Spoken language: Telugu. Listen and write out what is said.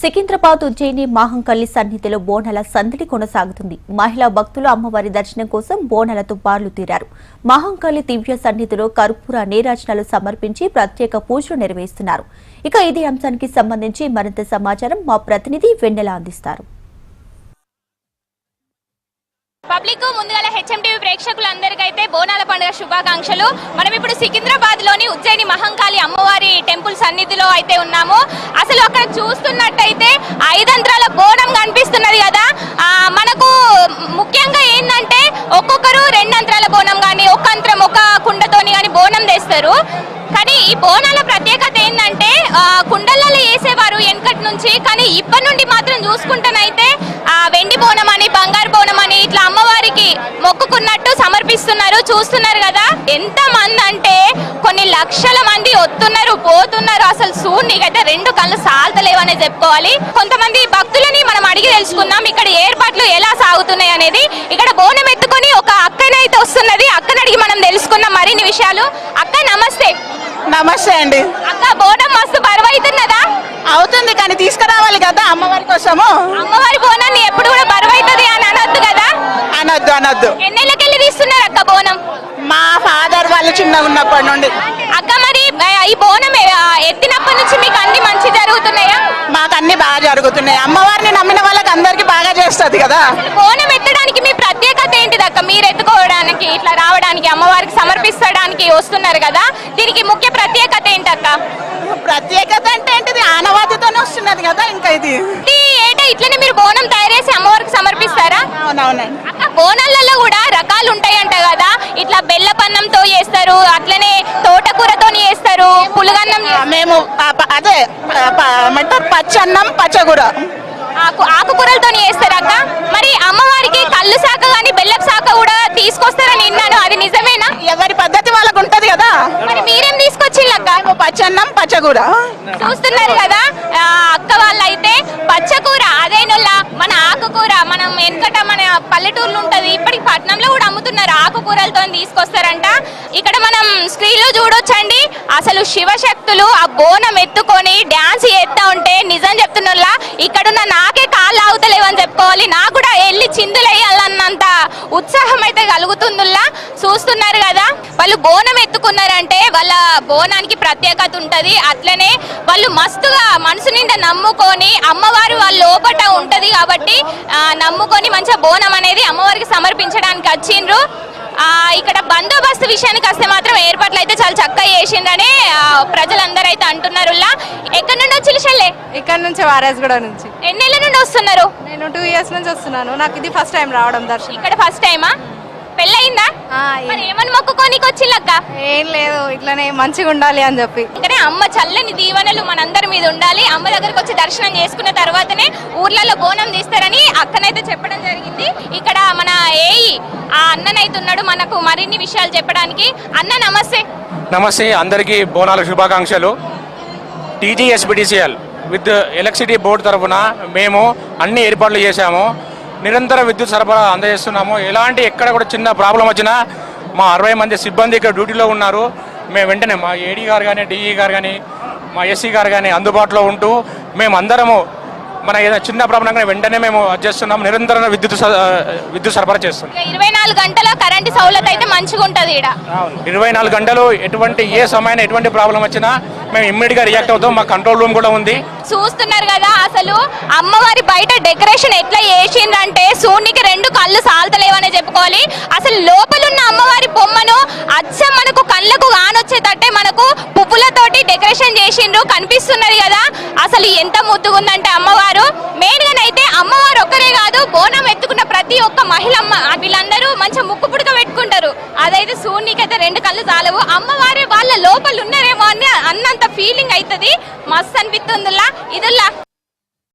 సికింద్రాబాద్ ఉజ్జయిని మాహంకల్లి సన్నిధిలో బోనాల సందడి కొనసాగుతుంది. మహిళా భక్తులు అమ్మవారి దర్శనం కోసం బోనాలతో బార్లు తీరారు. మాహంకల్లి దివ్య సన్నిధిలో కర్పూర నీరాజనాలు సమర్పించి ప్రత్యేక పూజలు నిర్వహిస్తున్నారు. ఇక ఇదే అంశానికి సంబంధించి మరింత సమాచారం మా ప్రతినిధి వెన్నెల అందిస్తారు. పబ్లిక్ ముందుగా హెచ్ఎంటీవీ ప్రేక్షకులందరికైతే బోనాల పండుగ శుభాకాంక్షలు. మనం ఇప్పుడు సికింద్రాబాద్లోని ఉజ్జయిని మహంకాళి అమ్మవారి టెంపుల్ సన్నిధిలో అయితే ఉన్నాము. అసలు అక్కడ చూస్తున్నట్టయితే ఐదంత్రాల బోనం కనిపిస్తున్నది కదా. మనకు ముఖ్యంగా ఏంటంటే ఒక్కొక్కరు రెండంత్రాల బోనం కానీ ఒక్క అంతరం ఒక కుండతోని కానీ బోనం తెస్తారు. కానీ ఈ బోనాల ప్రత్యేకత ఏంటంటే కుండలలో వేసేవారు వెనకటి నుంచి కానీ ఇప్పటి నుండి మాత్రం చూసుకుంటానైతే వెండి బోనం అని బంగారు బోనం అని ఇట్లా అమ్మవారికి మొక్కుకున్నట్టు సమర్పిస్తున్నారు. చూస్తున్నారు కదా? ఎంత మంది అంటే కొన్ని లక్షల మంది వస్తున్నారు పోతున్నారు. అసలు సూర్యునికైతే రెండు కళ్ళు సాల్తలేవనే చెప్పుకోవాలి. కొంతమంది భక్తులని మనం అడిగి తెలుసుకుందాం ఇక్కడ ఏర్పాట్లు ఎలా సాగుతున్నాయి అనేది. ఇక్కడ బోనం ఎత్తుకొని ఒక అక్కనైతే వస్తున్నది. అక్కని అడిగి మనం తెలుసుకుందాం మరిన్ని విషయాలు. అక్క నమస్తే. నమస్తే అండి. అక్క బోనం మస్తు బరువు అవుతున్నదా అవుతుంది కానీ తీసుకురావాలి కదా అమ్మవారి కోసము. అమ్మవారి బోనాన్ని ఎప్పుడు కూడా బరువు అవుతుంది అని అనొద్దు కదా అనొద్దు అనొద్దు. ఎన్నెళ్ళకెళ్ళి తీస్తున్నారు అక్క బోనం? మా ఫాదర్ వాళ్ళు చిన్నగా ఉన్నప్పటి నుండి. అక్క మరి ఈ బోనం ఎత్తినప్పటి నుంచి మీకు అన్ని మంచి జరుగుతున్నాయా? మాకు అన్ని బాగా జరుగుతున్నాయి. అమ్మవారిని నమ్మిన వాళ్ళకి అందరికి బాగా చేస్తుంది కదా. బోనం ఎత్తడానికి మీ ప్రత్యేకత ఏంటిది అక్క? మీరు ఎత్తుకోవడానికి ఇట్లా రావడానికి అమ్మవారికి సమర్పించడానికి వస్తున్నారు కదా. దీనికి ముఖ్య ప్రత్యేకత ఏంటక్క ప్రత్యేకత అంటే ఏంటిది? ఆనవాతితోనే వస్తున్నది కదా ఇంకా ఇది. ఏటా ఇట్లనే మీరు బోనం తయారు అక్క బోనాలలో కూడా రకాలు ఉంటాయంట కదా. ఇట్లా బెల్లపన్నంతో చేస్తారు అట్లనే తోటకూరతో చేస్తారు పులుగన్నం మేము అదే ఏమంటారు పచ్చన్నం పచ్చగూర. ఆకు ఆకుకూరలతో చేస్తారు అక్క. మరి అమ్మవారికి కళ్ళు శాఖ కానీ బెల్లపు శాఖ కూడా తీసుకొస్తారని విన్నాను. అది నిజమేనా? ఎవరి పద్ధతి వాళ్ళకు ఉంటది కదా. మరి మీరేం తీసుకొచ్చిల్లక్క మేము పచ్చన్నం పచ్చగూర. చూస్తున్నారు కదా. తీసుకొస్తారంట ఇక్కడ మనం స్క్రీన్లో చూడొచ్చండి. అసలు శివశక్తులు ఆ బోనం ఎత్తుకొని డ్యాన్స్ చేస్తూ ఉంటే నిజం చెప్తున్నలా ఇక్కడున్న నాకే కాళ్ళు ఆగుతలేవని చెప్పుకోవాలి. నాకు కూడా వెళ్ళి చిందులేయాలన్నంత ఉత్సాహం అయితే కలుగుతుందిలా. చూస్తున్నారు కదా వాళ్ళు బోనం ఎత్తుకున్నారంటే వాళ్ళ బోనానికి ప్రత్యేకత ఉంటుంది. అట్లనే వాళ్ళు మస్తుగా మనసు నిండా నమ్ముకొని అమ్మవారు వాళ్ళ లోపట ఉంటుంది కాబట్టి నమ్ముకొని మంచిగా బోనం అనేది అమ్మవారికి సమర్పించడానికి వచ్చిండ్రు. ఇక్కడ బందోబస్తు విషయానికి వస్తే మాత్రం ఏర్పాట్లు అయితే చాలా చక్కగా చేసిండ్రని ఆ, ప్రజలందరూ అయితే అంటున్నారు ఎక్కడి నుండి వచ్చి చెల్లె ఇక్కడ నుంచి వారాజ్గూడ నుంచి. ఎన్నేళ్ళ నుండి వస్తున్నారు? నేను టూ ఇయర్స్ నుంచి వస్తున్నాను. నాకు ఇది ఫస్ట్ టైం రావడం దర్శనం. ఇక్కడ ఫస్ట్ టైమా? మరి ఏమని మొక్కుకోనికి వచ్చిల్లక్క ఏం లేదు ఇట్లనే మంచిగా ఉండాలి అని చెప్పి. ఇక్కడ అమ్మ చల్లని దీవెనలు మనందరి మీద ఉండాలి. అమ్మ దగ్గరకు వచ్చి దర్శనం చేసుకున్న తర్వాతనే ఊర్లలో బోనం తీస్తారని అక్కనైతే చెప్పడం జరిగింది. ఇక్కడ మన ఏయి ఆ అన్ననైతే ఉన్నాడు. మనకు మరిన్ని విషయాలు చెప్పడానికి. అన్న నమస్తే. నమస్తే అందరికీ బోనాల శుభాకాంక్షలు. టీజీఎస్బిడిసిఎల్ విత్ ఎలక్ట్రిసిటీ బోర్డు తరఫున మేము అన్ని ఏర్పాట్లు చేశాము. నిరంతర విద్యుత్ సరఫరా అందజేస్తున్నాము. ఎలాంటి ఎక్కడ కూడా చిన్న ప్రాబ్లం వచ్చినా మా అరవై మంది సిబ్బంది ఇక్కడ డ్యూటీలో ఉన్నారు. మేము వెంటనే మా ఏడీ గారు కానీ డిఈ గారు కానీ మా ఎస్సీ గారు కానీ అందుబాటులో ఉంటూ మేము అందరము మన ఏదైనా చిన్న ప్రాబ్లం కానీ వెంటనే మేము అది చేస్తున్నాము నిరంతర విద్యుత్ విద్యుత్ సరఫరా చేస్తున్నాం. ఇరవై నాలుగు గంటల కరెంటు సౌలత్ అయితే మంచిగా ఉంటది ఇక్కడ ఇరవై నాలుగు గంటలు ఎటువంటి ఏ సమయాన్ని ఎటువంటి ప్రాబ్లం వచ్చినా మేము ఇమ్మీడియట్గా రియాక్ట్ అవుతాం. మా కంట్రోల్ రూమ్ కూడా ఉంది. చూస్తున్నారు కదా అసలు అమ్మవారి బయట డెకరేషన్ ఎట్లా చేసిండ్రంటే సూర్యునికి రెండు కళ్ళు సాల్తలేవనే చెప్పుకోవాలి. అసలు లోపల ఉన్న అమ్మవారి బొమ్మను అచ్చం మనకు కళ్ళకు కానొచ్చేటట్టే మనకు పువ్వులతోటి డెకరేషన్ చేసిండ్రు. కనిపిస్తున్నది కదా. అసలు ఎంత ముద్దుగుందంటే అమ్మవారు. మెయిన్ అయితే అమ్మవారు ఒక్కరే కాదు బోనం ఎత్తుకున్న ప్రతి ఒక్క మహిళ అమ్మ వీళ్ళందరూ మంచి ముక్కు పుడక పెట్టుకుంటారు. అదైతే సూర్యునికి రెండు కళ్ళు చాలవు. అమ్మవారే వాళ్ళ లోపల ఉన్నారేమో అని అన్నంత ఫీలింగ్ అవుతుంది మస్తు అనిపిస్తుందిలా. ఇదిలా